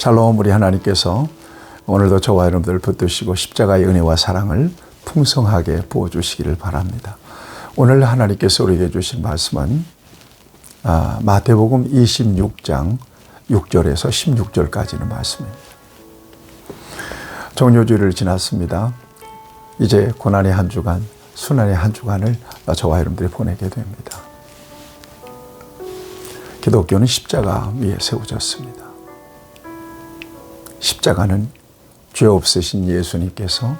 샬롬 우리 하나님께서 오늘도 저와 여러분들을 붙드시고 십자가의 은혜와 사랑을 풍성하게 부어주시기를 바랍니다. 오늘 하나님께서 우리에게 주신 말씀은 아, 마태복음 26장 6절에서 16절까지는 말씀입니다. 종료주를 지났습니다. 이제 고난의 한 주간, 순환의 한 주간을 저와 여러분들이 보내게 됩니다. 기독교는 십자가 위에 세워졌습니다. 십자가는 죄 없으신 예수님께서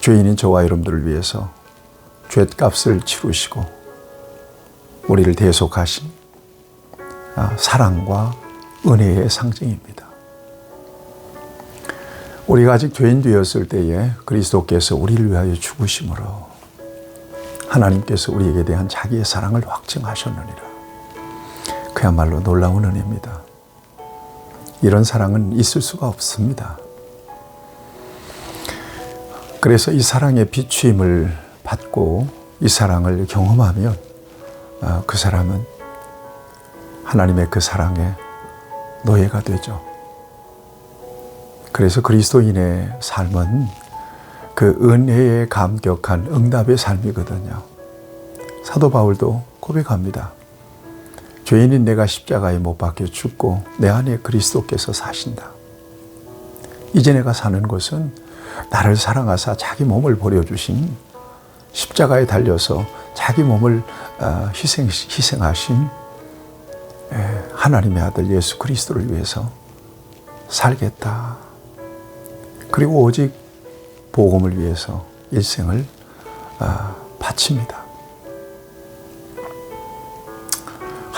죄인인 저와 여러분들을 위해서 죄값을 치르시고 우리를 대속하신 아, 사랑과 은혜의 상징입니다. 우리가 아직 죄인 되었을 때에 그리스도께서 우리를 위하여 죽으심으로 하나님께서 우리에게 대한 자기의 사랑을 확증하셨느니라. 그야말로 놀라운 은혜입니다. 이런 사랑은 있을 수가 없습니다. 그래서 이 사랑의 비추임을 받고 이 사랑을 경험하면 아, 그 사람은 하나님의 그 사랑의 노예가 되죠. 그래서 그리스도인의 삶은 그 은혜에 감격한 응답의 삶이거든요. 사도 바울도 고백합니다. 죄인인 내가 십자가에 못 박혀 죽고 내 안에 그리스도께서 사신다. 이제 내가 사는 것은 나를 사랑하사 자기 몸을 버려주신 십자가에 달려서 자기 몸을 어, 희생, 희생하신 하나님의 아들 예수 그리스도를 위해서 살겠다. 그리고 오직 복음을 위해서 일생을 어, 바칩니다.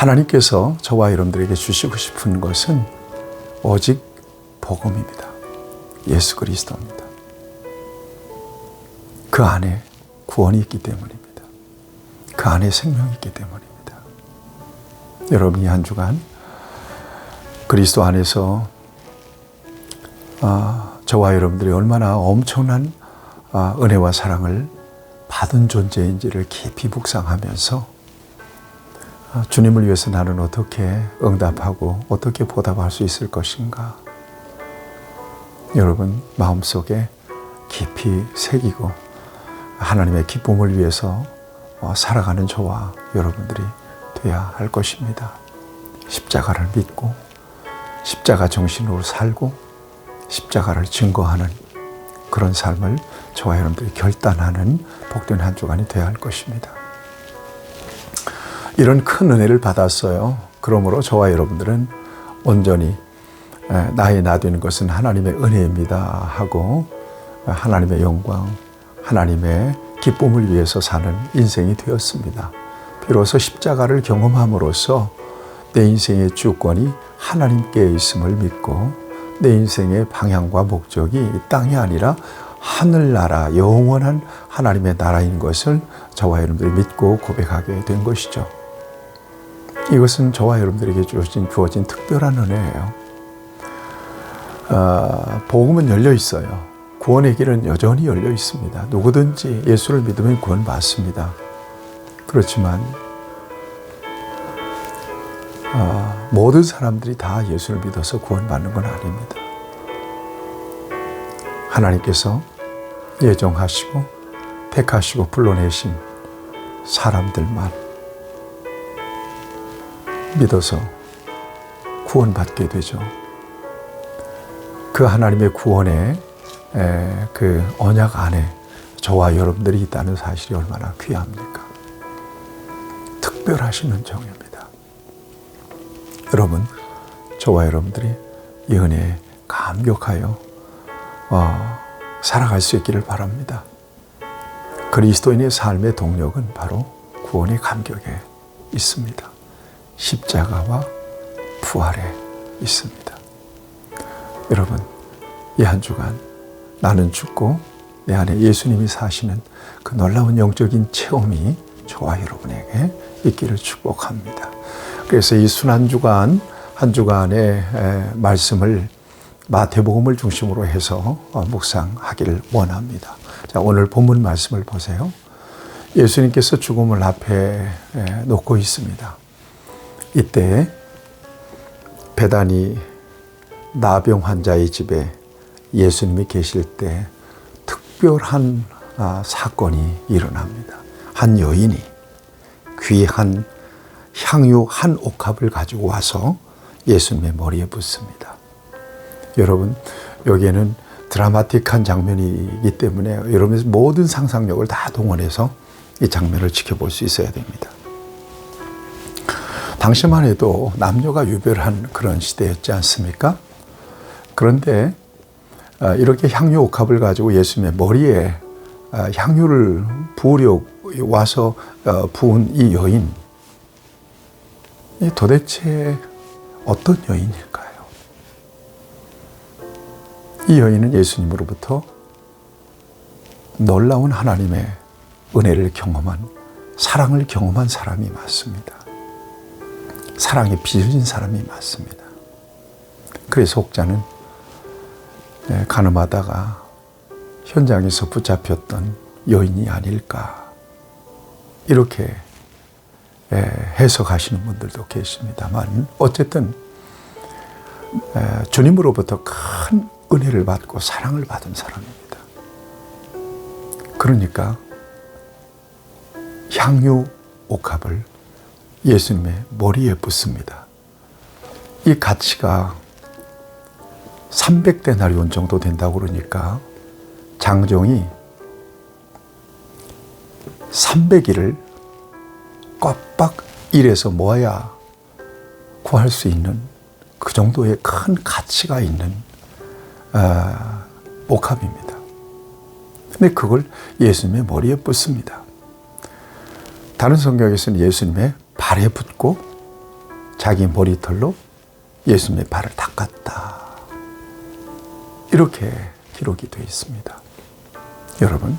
하나님께서 저와 여러분들에게 주시고 싶은 것은 오직 복음입니다. 예수 그리스도입니다. 그 안에 구원이 있기 때문입니다. 그 안에 생명이 있기 때문입니다. 여러분이 한 주간 그리스도 안에서 아, 저와 여러분들이 얼마나 엄청난 아, 은혜와 사랑을 받은 존재인지를 깊이 묵상하면서 아, 주님을 위해서 나는 어떻게 응답하고 어떻게 보답할 수 있을 것인가. 여러분 마음속에 깊이 새기고 하나님의 기쁨을 위해서 어, 살아가는 저와 여러분들이 돼야 할 것입니다. 십자가를 믿고 십자가 정신으로 살고 십자가를 증거하는 그런 삶을 저와 여러분들이 결단하는 복된 한 주간이 되어야 할 것입니다. 이런 큰 은혜를 받았어요. 그러므로 저와 여러분들은 온전히 나의 나 되는 것은 하나님의 은혜입니다 하고 하나님의 영광, 하나님의 기쁨을 위해서 사는 인생이 되었습니다. 비로소 십자가를 경험함으로써 내 인생의 주권이 하나님께 있음을 믿고 내 인생의 방향과 목적이 이 땅이 아니라 하늘나라 영원한 하나님의 나라인 것을 저와 여러분들이 믿고 고백하게 된 것이죠. 이것은 저와 여러분들에게 주어진, 주어진 특별한 은혜예요. 어, 복음은 열려 있어요. 구원의 길은 여전히 열려 있습니다. 누구든지 예수를 믿으면 구원받습니다. 그렇지만 어, 모든 사람들이 다 예수를 믿어서 구원받는 건 아닙니다. 하나님께서 예정하시고 택하시고 불러내신 사람들만 믿어서 구원받게 되죠. 그 하나님의 구원의 그 언약 안에 저와 여러분들이 있다는 사실이 얼마나 귀합니까? 특별하신 은정입니다. 여러분, 저와 여러분들이 이 은혜에 감격하여 어, 살아갈 수 있기를 바랍니다. 그리스도인의 삶의 동력은 바로 구원의 감격에 있습니다. 십자가와 부활에 있습니다. 여러분, 이 한 주간 나는 죽고 내 안에 예수님이 사시는 그 놀라운 영적인 체험이 저와 여러분에게 있기를 축복합니다. 그래서 이 순한 주간, 한 주간의 말씀을 마태복음을 중심으로 해서 어, 묵상하기를 원합니다. 자, 오늘 본문 말씀을 보세요. 예수님께서 죽음을 앞에 놓고 있습니다. 이때 배단이 나병 환자의 집에 예수님이 계실 때 특별한 아, 사건이 일어납니다. 한 여인이 귀한 향유 한 옥합을 가지고 와서 예수님의 머리에 붓습니다. 여러분, 여기에는 드라마틱한 장면이기 때문에 여러분의 모든 상상력을 다 동원해서 이 장면을 지켜볼 수 있어야 됩니다. 당시만 해도 남녀가 유별한 그런 시대였지 않습니까? 그런데 아, 이렇게 향유 옥합을 가지고 예수님의 머리에 아, 향유를 부으려 와서 어, 부은 이 여인, 도대체 어떤 여인일까요? 이 여인은 예수님으로부터 놀라운 하나님의 은혜를 경험한 사랑을 경험한 사람이 맞습니다. 사랑에 빚어진 사람이 맞습니다. 그래서 혹자는 예, 가늠하다가 현장에서 붙잡혔던 여인이 아닐까 이렇게 예, 해석하시는 분들도 계십니다만 어쨌든 예, 주님으로부터 큰 은혜를 받고 사랑을 받은 사람입니다. 그러니까 향유 옥합을 예수님의 머리에 붓습니다. 이 가치가 300데나리온 정도 된다고 그러니까 장정이 300일을 꽉빡 일해서 모아야 구할 수 있는 그 정도의 큰 가치가 있는 아, 옥합입니다. 근데 그걸 예수님의 머리에 붓습니다. 다른 성경에서는 예수님의 발에 붓고 자기 머리털로 예수님의 발을 닦았다. 이렇게 기록이 되어 있습니다. 여러분,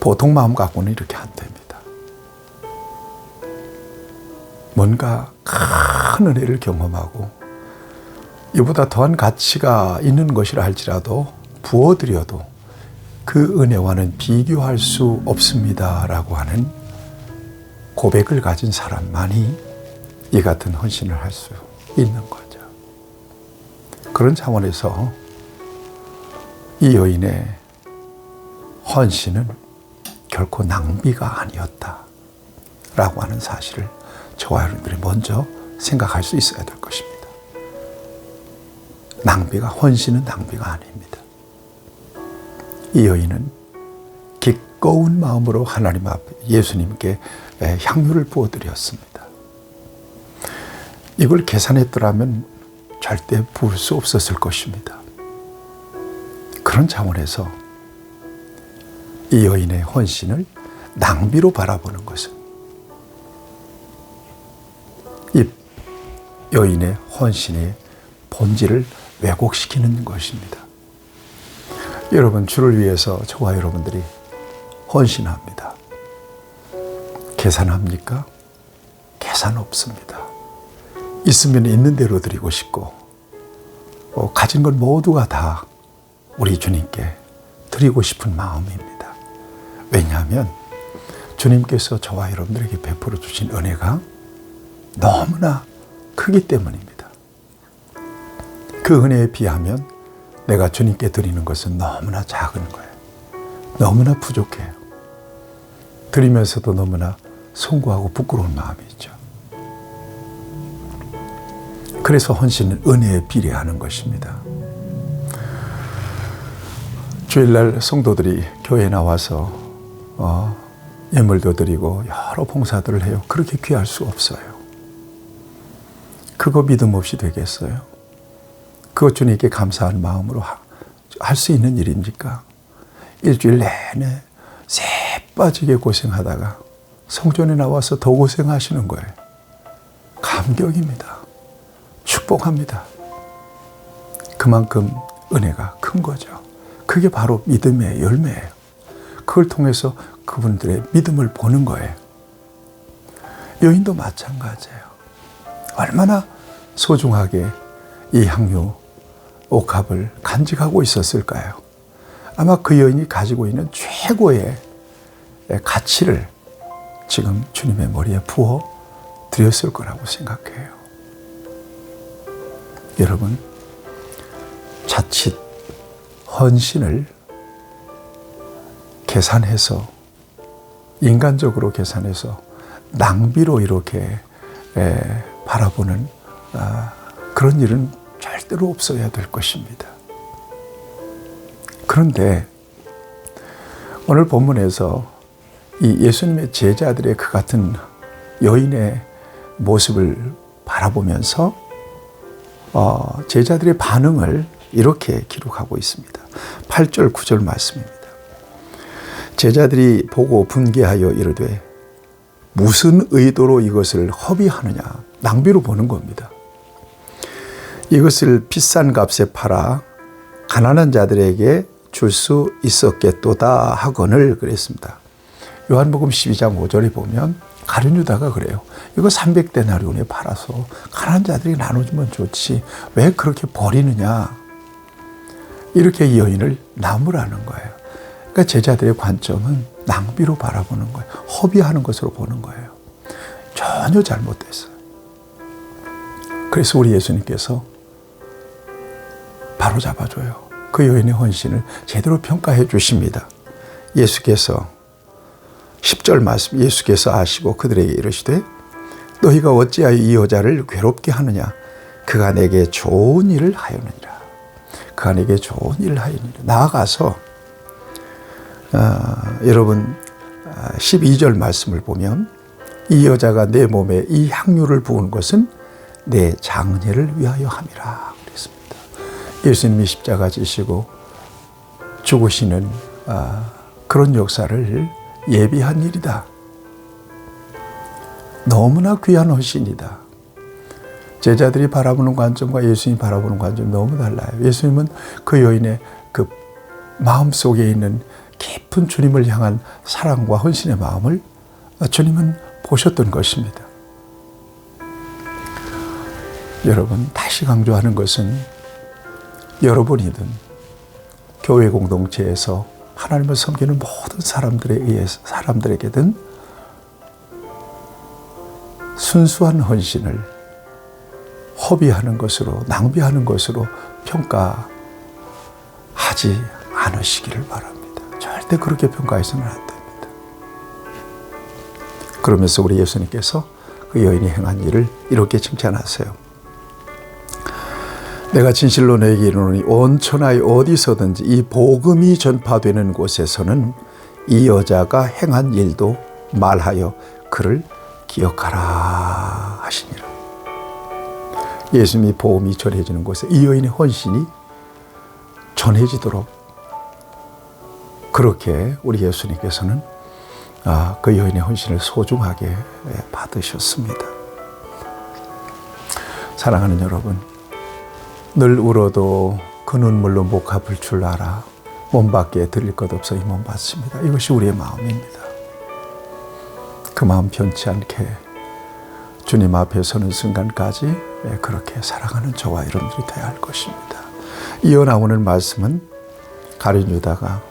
보통 마음 갖고는 이렇게 안 됩니다. 뭔가 큰 은혜를 경험하고 이보다 더한 가치가 있는 것이라 할지라도 부어드려도 그 은혜와는 비교할 수 없습니다라고 하는 고백을 가진 사람만이 이 같은 헌신을 할 수 있는 거죠. 그런 차원에서 이 여인의 헌신은 결코 낭비가 아니었다. 라고 하는 사실을 저와 여러분들이 먼저 생각할 수 있어야 될 것입니다. 낭비가, 헌신은 낭비가 아닙니다. 이 여인은 기꺼운 마음으로 하나님 앞에 예수님께 향유를 부어드렸습니다. 이걸 계산했더라면 절대 부을 수 없었을 것입니다. 그런 차원에서 이 여인의 헌신을 낭비로 바라보는 것은 이 여인의 헌신의 본질을 왜곡시키는 것입니다. 여러분 주를 위해서 저와 여러분들이 헌신합니다. 계산합니까? 계산 없습니다. 있으면 있는 대로 드리고 싶고 어, 가진 것 모두가 다 우리 주님께 드리고 싶은 마음입니다. 왜냐하면 주님께서 저와 여러분들에게 베풀어 주신 은혜가 너무나 크기 때문입니다. 그 은혜에 비하면 내가 주님께 드리는 것은 너무나 작은 거예요. 너무나 부족해요. 드리면서도 너무나 송구하고 부끄러운 마음이 있죠. 그래서 헌신은 은혜에 비례하는 것입니다. 주일날 성도들이 교회에 나와서 어, 예물도 드리고 여러 봉사들을 해요. 그렇게 귀할 수 없어요. 그거 믿음 없이 되겠어요? 그것 주님께 감사한 마음으로 할 수 있는 일입니까? 일주일 내내 새 빠지게 고생하다가 성전에 나와서 더 고생하시는 거예요. 감격입니다. 축복합니다. 그만큼 은혜가 큰 거죠. 그게 바로 믿음의 열매예요. 그걸 통해서 그분들의 믿음을 보는 거예요. 여인도 마찬가지예요. 얼마나 소중하게 이 향유 옥합을 간직하고 있었을까요? 아마 그 여인이 가지고 있는 최고의 가치를 지금 주님의 머리에 부어 드렸을 거라고 생각해요. 여러분, 자칫 헌신을 계산해서, 인간적으로 계산해서 낭비로 이렇게 에, 바라보는 아, 그런 일은 절대로 없어야 될 것입니다. 그런데 오늘 본문에서 이 예수님의 제자들의 그 같은 여인의 모습을 바라보면서 어, 제자들의 반응을 이렇게 기록하고 있습니다. 8절, 9절 말씀입니다. 제자들이 보고 분개하여 이르되 무슨 의도로 이것을 허비하느냐 낭비로 보는 겁니다. 이것을 비싼 값에 팔아 가난한 자들에게 줄 수 있었겠도다 하거늘 그랬습니다. 요한복음 12장 5절에 보면 가룟 유다가 그래요. 이거 300데나리온에 팔아서 가난한 자들이 나눠주면 좋지. 왜 그렇게 버리느냐? 이렇게 이 여인을 나무라는 거예요. 그러니까 제자들의 관점은 낭비로 바라보는 거예요. 허비하는 것으로 보는 거예요. 전혀 잘못됐어요. 그래서 우리 예수님께서 바로 잡아줘요. 그 여인의 헌신을 제대로 평가해 주십니다. 예수께서 10절 말씀 예수께서 아시고 그들에게 이르시되 너희가 어찌하여 이 여자를 괴롭게 하느냐? 그가 내게 좋은 일을 하였느니라. 그가 내게 좋은 일을 하였느니라. 나아가서 어, 여러분 12절 말씀을 보면 이 여자가 내 몸에 이 향유를 부은 것은 내 장례를 위하여 함이라 그랬습니다. 예수님이 십자가 지시고 죽으시는 아, 그런 역사를 예비한 일이다. 너무나 귀한 헌신이다. 제자들이 바라보는 관점과 예수님이 바라보는 관점이 너무 달라요. 예수님은 그 여인의 그 마음 속에 있는 깊은 주님을 향한 사랑과 헌신의 마음을 주님은 보셨던 것입니다. 여러분, 다시 강조하는 것은 여러분이든 교회 공동체에서 하나님을 섬기는 모든 사람들에 의해서 사람들에게든 순수한 헌신을 허비하는 것으로 낭비하는 것으로 평가하지 않으시기를 바랍니다. 절대 그렇게 평가해서는 안 됩니다. 그러면서 우리 예수님께서 그 여인이 행한 일을 이렇게 칭찬하세요. 내가 진실로 너에게 이르노니 온 천하에 어디서든지 이 복음이 전파되는 곳에서는 이 여자가 행한 일도 말하여 그를 기억하라 하시니라. 예수님이 복음이 전해지는 곳에 이 여인의 헌신이 전해지도록 그렇게 우리 예수님께서는 아, 그 여인의 헌신을 소중하게 받으셨습니다. 사랑하는 여러분, 늘 울어도 그 눈물로 목 갚을 줄 알아 몸 밖에 드릴 것 없어 이 몸 받습니다. 이것이 우리의 마음입니다. 그 마음 변치 않게 주님 앞에 서는 순간까지 그렇게 사랑하는 저와 여러분들이 되어야 할 것입니다. 이어 나오는 말씀은 가룟 유다가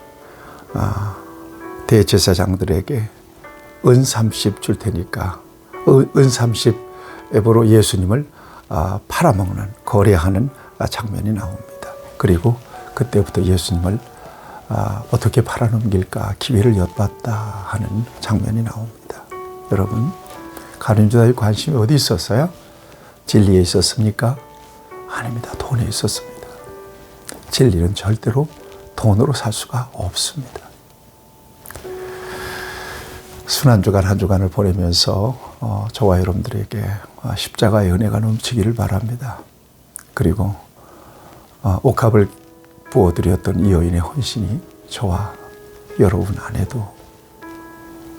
아, 대제사장들에게 은 30 줄 테니까 은 30 앱으로 예수님을 아, 팔아먹는 거래하는 장면이 나옵니다. 그리고 그때부터 예수님을 아, 어떻게 팔아넘길까 기회를 엿봤다 하는 장면이 나옵니다. 여러분 가룟유다의 관심이 어디 있었어요? 진리에 있었습니까? 아닙니다. 돈에 있었습니다. 진리는 절대로 돈으로 살 수가 없습니다. 순한 주간 한 주간을 보내면서 어, 저와 여러분들에게 어, 십자가의 은혜가 넘치기를 바랍니다. 그리고 어, 옥합을 부어드렸던 이 여인의 헌신이 저와 여러분 안에도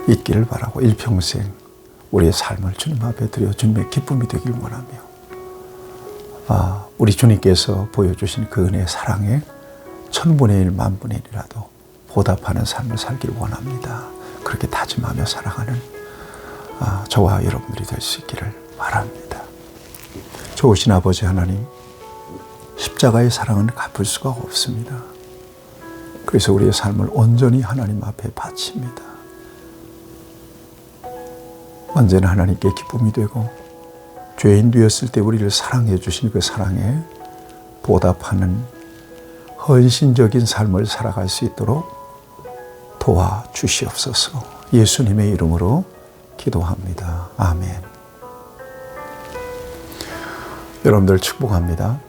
있기를 바라고 일평생 우리의 삶을 주님 앞에 드려 주님의 기쁨이 되길 원하며 아, 우리 주님께서 보여주신 그 은혜 사랑에 천분의 일 만분의 일이라도 보답하는 삶을 살길 원합니다. 그렇게 다짐하며 살아가는 아, 저와 여러분들이 될 수 있기를 바랍니다. 좋으신 아버지 하나님, 십자가의 사랑은 갚을 수가 없습니다. 그래서 우리의 삶을 온전히 하나님 앞에 바칩니다. 언제나 하나님께 기쁨이 되고 죄인 되었을 때 우리를 사랑해 주신 그 사랑에 보답하는 헌신적인 삶을 살아갈 수 있도록 도와 주시옵소서. 예수님의 이름으로 기도합니다. 아멘. 여러분들 축복합니다.